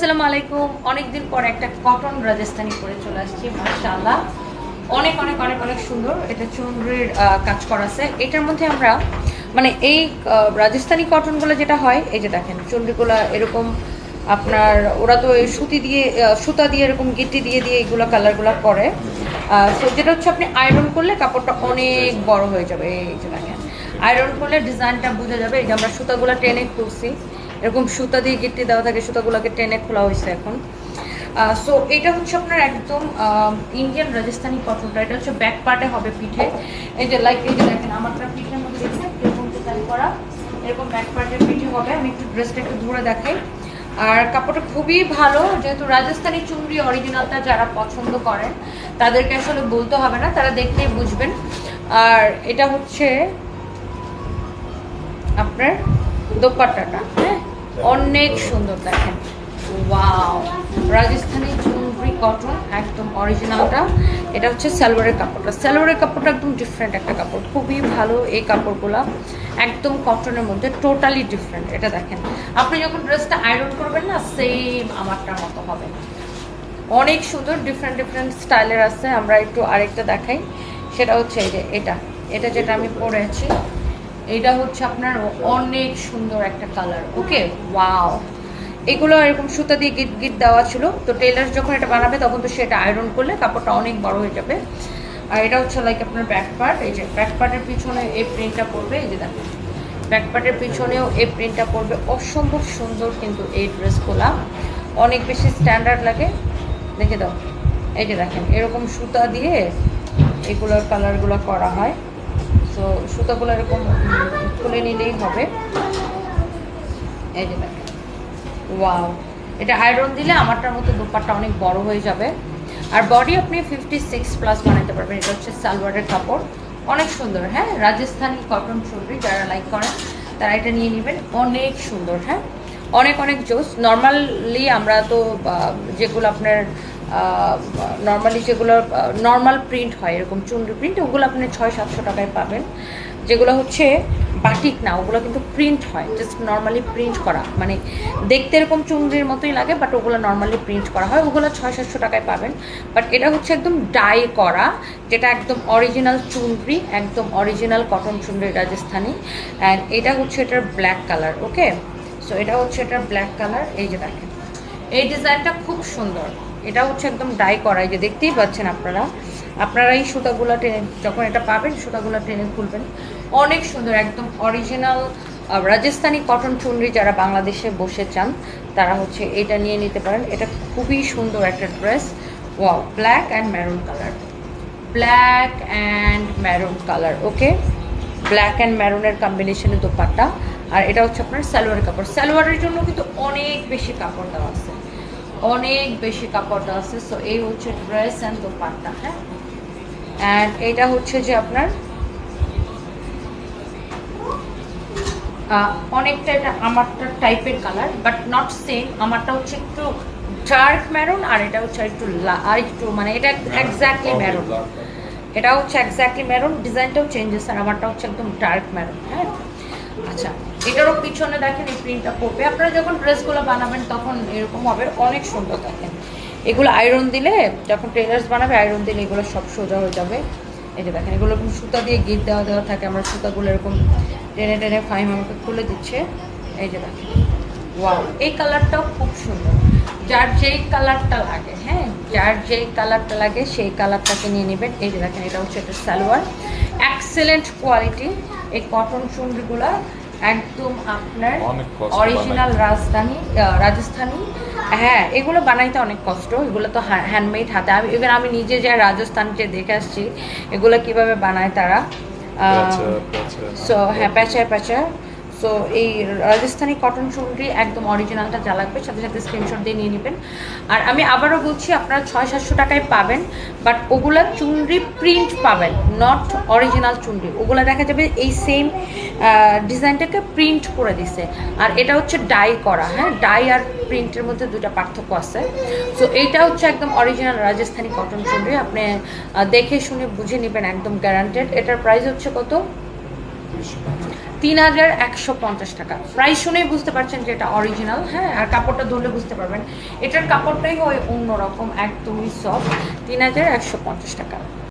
আসসালামু আলাইকুম। অনেকদিন পর একটা কটন রাজস্থানি পরে চলে আসছি, মাশাআল্লাহ। অনেক অনেক অনেক অনেক সুন্দর। এটা চুনরির কাজ করা আছে। এটার মধ্যে আমরা মানে এই রাজস্থানি কটনগুলো যেটা হয়, এই যে দেখেন, চুনরিগুলো এরকম আপনার, ওরা তো এই সুতি দিয়ে সুতা দিয়ে এরকম গিট্টি দিয়ে দিয়ে এগুলো কালারগুলো করে তো যেটা হচ্ছে আপনি আয়রন করলে কাপড়টা অনেক বড় হয়ে যাবে। এই যে দেখেন আয়রন করলে ডিজাইনটা বোঝা যাবে। এই যে আমরা সুতাগুলো টেনে খুলছি। এরকম সুতা দিয়ে গিট্টি দেওয়া থাকে, সুতাগুলোকে টেনে খোলা হয়েছে এখন। সো এটা হচ্ছে আপনার একদম ইন্ডিয়ান রাজস্থানি কটনটা এটা হচ্ছে ব্যাক পার্টে হবে পিঠে। এই যে লাইক এই যে দেখেন আমারটা পিঠের মধ্যে দেখছেন? এরকম করা। এরকম ব্যাক পার্টের পিঠে হবে। আমি একটু ড্রেসটা একটু ধরে দেখাই। আর কাপড়টা খুবই ভালো, যেহেতু রাজস্থানি চুনরি অরিজিনালটা যারা পছন্দ করেন, তাদেরকে আসলে বলতে হবে না, তারা দেখলেই বুঝবেন। আর এটা হচ্ছে আপনার দোপাট্টাটা হ্যাঁ? অনেক সুন্দর দেখেন। ওয়াও। রাজস্থানি চুনরি কটন, একদম অরিজিনালটা এটা হচ্ছে সালোয়ারের কাপড়টা। সালোয়ারের কাপড়টা একদম ডিফারেন্ট একটা কাপড়। খুবই ভালো এই কাপড়গুলা। একদম কটনের মধ্যে টোটালি ডিফারেন্ট এটা দেখেন। আপনি যখন ড্রেসটা আয়রন করবেন না সেম আমারটার মতো হবে। অনেক সুন্দর ডিফারেন্ট ডিফারেন্ট স্টাইলের আছে। আমরা একটু আরেকটা দেখাই। সেটা হচ্ছে এই যে এটা। এটা যেটা আমি পরেছি এটা হচ্ছে আপনার অনেক সুন্দর একটা কালার, ওকে? ওয়াও। এগুলো এরকম সুতা দিয়ে গিট গিট দেওয়া ছিল। তো টেলার যখন এটা বানাবে, তখন তো সেটা আয়রন করলে কাপড়টা অনেক বড় হয়ে যাবে। আর এটা হচ্ছে লাইক আপনার ব্যাক পার্ট এই যে ব্যাক পার্টের পিছনে এই প্রিন্টটা পড়বে, এই যে দেখেন। ব্যাক পার্টের পিছনেও এই প্রিন্টটা পড়বে। অসম্ভব সুন্দর কিন্তু এই ড্রেসগুলা। অনেক বেশি স্ট্যান্ডার্ড লাগে। দেখে দাও। এই যে দেখেন, এরকম সুতা দিয়ে এগুলোর কালারগুলো করা হয়। তো সুতাগুলো এরকম খুলে নিলেই হবে। এই যে ওয়াও এটা আয়রন দিলে আমারটার মতো দুপাট্টা অনেক বড় হয়ে যাবে। আর বডি আপনি ফিফটি সিক্স প্লাস বানাতে পারবেন। এটা হচ্ছে সালোয়ারের কাপড়। অনেক সুন্দর হ্যাঁ? রাজস্থানি কটন চুনরি যারা লাইক করেন, তারা এটা নিয়ে নেবেন। অনেক সুন্দর হ্যাঁ? অনেক অনেক জোস। নর্মালি আমরা তো যেগুলো আপনার নর্মালি যেগুলো নর্মাল প্রিন্ট হয়, এরকম চুনরি প্রিন্ট ওগুলো আপনি ছয়, সাতশো টাকায় পাবেন। যেগুলো হচ্ছে বাটিক না, ওগুলো কিন্তু প্রিন্ট হয় জাস্ট নর্মালি প্রিন্ট করা। মানে দেখতে এরকম চুনরির মতোই লাগে বাট ওগুলো নর্মালি প্রিন্ট করা হয়। ওগুলো ছয়, সাতশো টাকায় পাবেন। বাট এটা হচ্ছে একদম ডাই করা, যেটা একদম অরিজিনাল চুনরি, একদম অরিজিনাল কটন চুনরি রাজস্থানি। অ্যান্ড এটা হচ্ছে এটার ব্ল্যাক কালার ওকে সো এটা হচ্ছে এটার ব্ল্যাক কালার এই যে দেখেন। এই ডিজাইনটা খুব সুন্দর। এটা হচ্ছে একদম ডাই করাই যে দেখতেই পাচ্ছেন আপনারা। আপনারা এই সুতাগুলো টেনে, যখন এটা পাবেন, সুতাগুলো টেনে খুলবেন। অনেক সুন্দর, একদম অরিজিনাল রাজস্থানি কটন চুনরি যারা বাংলাদেশে বসে চান, তারা হচ্ছে এটা নিয়ে নিতে পারেন। এটা খুবই সুন্দর একটা dress wow black and maroon colour black and maroon colour okay black and ম্যারুনের কম্বিনেশনে দোপাট্টা। আর এটা হচ্ছে আপনার সালোয়ারের কাপড়। সালোয়ারের জন্য কিন্তু অনেক বেশি কাপড় দেওয়া আছে। অনেক বেশি কাপড় দেওয়া আছে সো এই হচ্ছে ড্রেস অ্যান্ড দোপাট্টা হ্যাঁ? অ্যান্ড এটা হচ্ছে যে আপনার অনেকটা এটা আমারটা টাইপের কালার বাট নট সেম আমারটা হচ্ছে একটু ডার্ক ম্যারুন আর এটা হচ্ছে একটু আর একটু মানে এটা এক্স্যাক্টলি ম্যারুন এটা হচ্ছে এক্স্যাক্টলি ম্যারুন ডিজাইনটাও চেঞ্জেস আর আমারটা হচ্ছে একদম ডার্ক ম্যারুন হ্যাঁ? আচ্ছা এটারও পিছনে দেখেন এই প্রিন্টটা পড়বে। আপনারা যখন ড্রেসগুলো বানাবেন তখন এরকম হবে, অনেক সুন্দর দেখেন। এগুলো আয়রন দিলে, যখন টেলার্স বানাবে আয়রন দিলে এগুলো সব সোজা হয়ে যাবে। এই যে দেখেন, এগুলো সুতা দিয়ে গিট দেওয়া দেওয়া থাকে। আমরা সুতাগুলো এরকম টেনে টেনে ফাইম আমাকে খুলে দিচ্ছে। এই যে দেখেন, ওয়াও, এই কালারটাও খুব সুন্দর। যার যেই কালারটা লাগে হ্যাঁ যার যেই কালারটা লাগে, সেই কালারটাকে নিয়ে নেবেন। এই যে দেখেন, এটা হচ্ছে এটা সালোয়ার। এক্সেলেন্ট কোয়ালিটি এই কটন চুনরিগুলা একদম আপনার অরিজিনাল রাজধানী রাজস্থানী। হ্যাঁ এগুলো বানাইতে অনেক কষ্ট। এগুলো তো হ্যান্ডমেড হাতে। আমি ইভেন আমি নিজে যে রাজস্থানকে দেখে আসছি এগুলো কীভাবে বানায় তারা। সো হ্যাঁ প্যাঁচায় প্যাচা সো এই রাজস্থানি কটন চুনরি একদম অরিজিনালটা যা লাগবে, সাথে সাথে স্ক্রিনশট দিয়ে নিয়ে নেবেন। আর আমি আবারও বলছি, আপনারা ছয় সাতশো টাকায় পাবেন বাট ওগুলা চুনরি প্রিন্ট পাবেন নট অরিজিনাল চুনরি। ওগুলা দেখা যাবে এই সেম ডিজাইনটাকে প্রিন্ট করে দিছে। আর এটা হচ্ছে ডাই করা হ্যাঁ? ডাই আর প্রিন্টের মধ্যে দুটা পার্থক্য আছে। সো এইটা হচ্ছে একদম অরিজিনাল রাজস্থানি কটন চুনরি। আপনি দেখে শুনে বুঝে নেবেন, একদম গ্যারান্টেড এটার প্রাইস হচ্ছে কত? তিন হাজার একশো পঞ্চাশ টাকা। প্রাইস শুনেই বুঝতে পারছেন যে এটা অরিজিনাল হ্যাঁ আর কাপড়টা ধরলে বুঝতে পারবেন। এটার কাপড়টাই হয় অন্যরকম, একদমই সফট তিন হাজার একশো পঞ্চাশ টাকা।